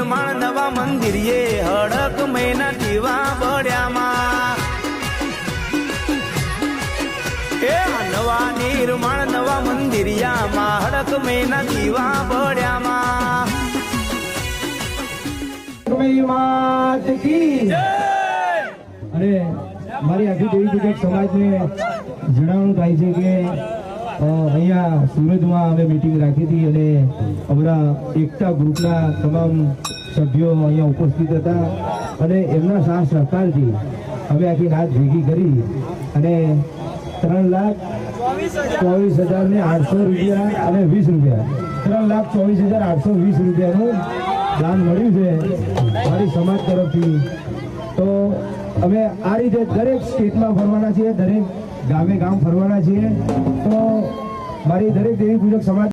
નવા મંદિરે હડક મહિના દીવા બળ્યામાં એ નવા નિર્માણ નવા મંદિરિયામાં હડક મહિના દીવા બળ્યામાં અને મારી આખી દેવી સમાજને જણાવવાનું થાય છે કે અહીંયા સુરતમાં અમે મિટિંગ રાખી હતી અને અમારા એકતા ગ્રુપના તમામ સભ્યો અહીંયા ઉપસ્થિત હતા અને એમના સાથ સહકારથી અમે આખી રાત ભેગી કરી અને ત્રણ લાખ ચોવીસ હજાર ને આઠસો રૂપિયા અને વીસ રૂપિયા, ત્રણ લાખ ચોવીસ હજાર આઠસો વીસ રૂપિયાનું દાન મળ્યું છે મારી સમાજ તરફથી. તો અમે આ રીતે દરેક સ્ટેટમાં ફરવાના છીએ, દરેક ગામે ગામ ફરવાના છીએ. તો મારી દરેક દેવી પૂજક સમાજ